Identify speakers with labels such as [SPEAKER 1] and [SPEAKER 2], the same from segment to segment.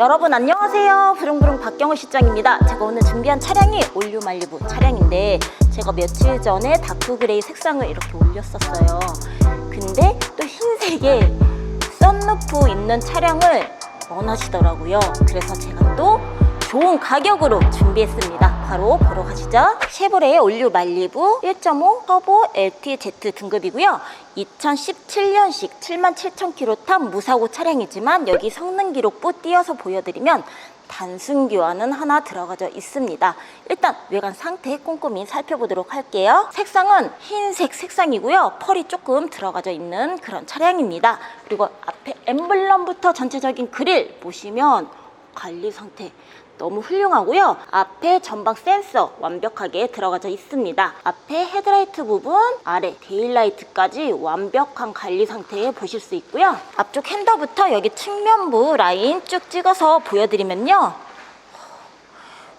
[SPEAKER 1] 여러분 안녕하세요. 부릉부릉 박경호 실장입니다. 제가 오늘 준비한 차량이 올류 말리부 차량인데 제가 며칠 전에 다크 그레이 색상을 이렇게 올렸었어요. 근데 또 흰색에 썬루프 있는 차량을 원하시더라고요. 그래서 제가 또 좋은 가격으로 준비했습니다. 바로 보러 가시죠. 쉐보레의 올류 말리부 1.5 터보 LTZ 등급이고요. 2017년식 77,000km 탄 무사고 차량이지만 여기 성능 기록부 띄어서 보여드리면 단순 교환은 하나 들어가져 있습니다. 일단 외관 상태 꼼꼼히 살펴보도록 할게요. 색상은 흰색 색상이고요. 펄이 조금 들어가져 있는 그런 차량입니다. 그리고 앞에 엠블럼부터 전체적인 그릴 보시면 관리 상태 너무 훌륭하고요. 앞에 전방 센서 완벽하게 들어가져 있습니다. 앞에 헤드라이트 부분, 아래 데일라이트까지 완벽한 관리 상태에 보실 수 있고요. 앞쪽 핸더부터 여기 측면부 라인 쭉 찍어서 보여드리면요.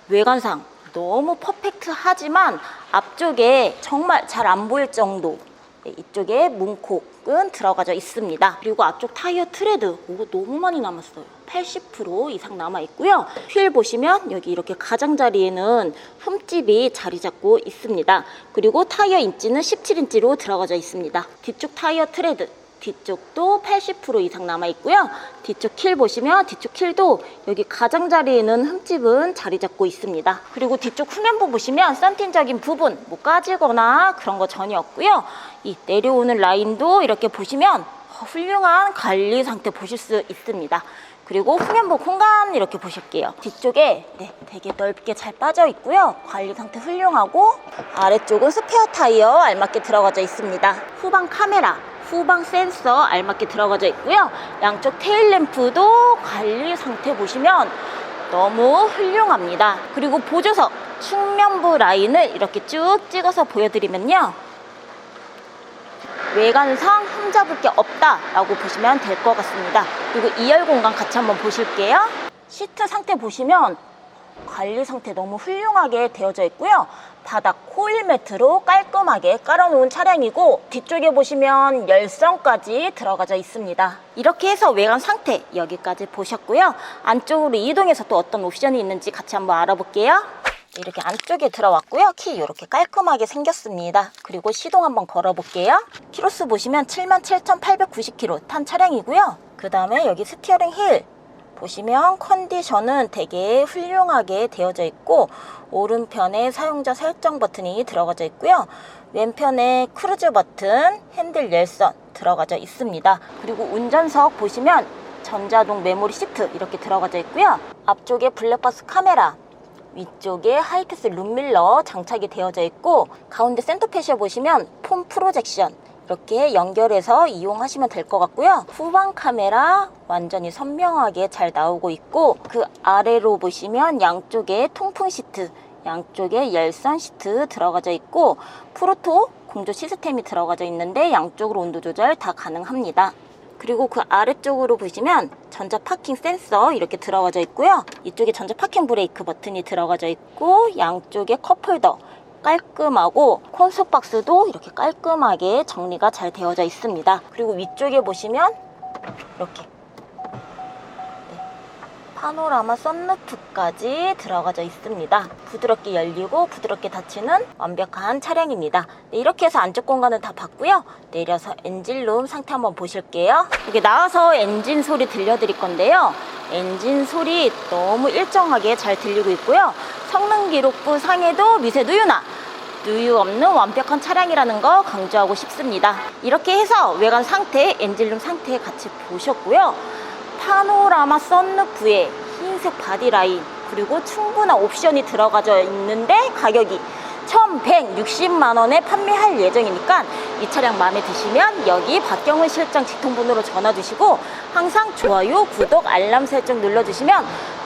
[SPEAKER 1] 외관상 너무 퍼펙트하지만 앞쪽에 정말 잘 안 보일 정도 네, 이쪽에 문콕은 들어가져 있습니다. 그리고 앞쪽 타이어 트레드 오, 너무 많이 남았어요. 80% 이상 남아 있고요. 휠 보시면 여기 이렇게 가장자리에는 흠집이 자리 잡고 있습니다. 그리고 타이어 인치는 17인치로 들어가져 있습니다. 뒤쪽 타이어 트레드 뒤쪽도 80% 이상 남아 있고요. 뒤쪽 킬 보시면 뒤쪽 킬도 여기 가장자리에는 흠집은 자리 잡고 있습니다. 그리고 뒤쪽 후면부 보시면 썬틴적인 부분 뭐 까지거나 그런 거 전혀 없고요. 이 내려오는 라인도 이렇게 보시면 훌륭한 관리 상태 보실 수 있습니다. 그리고 후면부 공간 이렇게 보실게요. 뒤쪽에 네, 되게 넓게 잘 빠져 있고요. 관리 상태 훌륭하고 아래쪽은 스페어 타이어 알맞게 들어가져 있습니다. 후방 카메라 후방 센서 알맞게 들어가져 있고요. 양쪽 테일 램프도 관리 상태 보시면 너무 훌륭합니다. 그리고 보조석 측면부 라인을 이렇게 쭉 찍어서 보여드리면요. 외관상 흠잡을 게 없다라고 보시면 될 것 같습니다. 그리고 2열 공간 같이 한번 보실게요. 시트 상태 보시면 관리 상태 너무 훌륭하게 되어져 있고요. 바닥 코일 매트로 깔끔하게 깔아놓은 차량이고 뒤쪽에 보시면 열선까지 들어가져 있습니다. 이렇게 해서 외관 상태 여기까지 보셨고요. 안쪽으로 이동해서 또 어떤 옵션이 있는지 같이 한번 알아볼게요. 이렇게 안쪽에 들어왔고요. 키 이렇게 깔끔하게 생겼습니다. 그리고 시동 한번 걸어볼게요. 키로수 보시면 77,890km 탄 차량이고요. 그 다음에 여기 스티어링 힐 보시면 컨디션은 되게 훌륭하게 되어져 있고 오른편에 사용자 설정 버튼이 들어가져 있고요. 왼편에 크루즈 버튼, 핸들 열선 들어가져 있습니다. 그리고 운전석 보시면 전자동 메모리 시트 이렇게 들어가져 있고요. 앞쪽에 블랙박스 카메라, 위쪽에 하이패스 룸밀러 장착이 되어져 있고 가운데 센터페시아 보시면 폼 프로젝션 이렇게 연결해서 이용하시면 될 것 같고요. 후방 카메라 완전히 선명하게 잘 나오고 있고 그 아래로 보시면 양쪽에 통풍 시트, 양쪽에 열선 시트 들어가져 있고 프로토 공조 시스템이 들어가져 있는데 양쪽으로 온도 조절 다 가능합니다. 그리고 그 아래쪽으로 보시면 전자 파킹 센서 이렇게 들어가져 있고요. 이쪽에 전자 파킹 브레이크 버튼이 들어가져 있고 양쪽에 컵홀더 깔끔하고 콘솔 박스도 이렇게 깔끔하게 정리가 잘 되어져 있습니다. 그리고 위쪽에 보시면 이렇게 네, 파노라마 썬루프까지 들어가져 있습니다. 부드럽게 열리고 부드럽게 닫히는 완벽한 차량입니다. 네, 이렇게 해서 안쪽 공간은 다 봤고요. 내려서 엔진룸 상태 한번 보실게요. 이게 나와서 엔진 소리 들려드릴 건데요. 엔진 소리 너무 일정하게 잘 들리고 있고요. 성능 기록부 상에도 미세 누유나 누유 없는 완벽한 차량이라는 거 강조하고 싶습니다. 이렇게 해서 외관 상태, 엔진룸 상태 같이 보셨고요. 파노라마 썬루프에 흰색 바디라인 그리고 충분한 옵션이 들어가져 있는데 가격이 1160만 원에 판매할 예정이니까 이 차량 마음에 드시면 여기 박경훈 실장 직통번호로 전화 주시고 항상 좋아요, 구독, 알람 설정 눌러주시면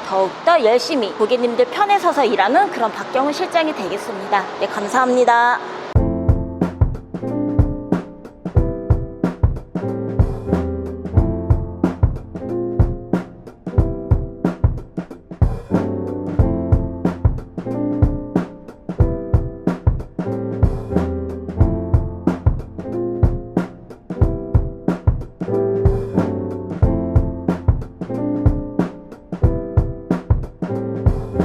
[SPEAKER 1] 더욱더 열심히 고객님들 편에 서서 일하는 그런 박경훈 실장이 되겠습니다. 네, 감사합니다.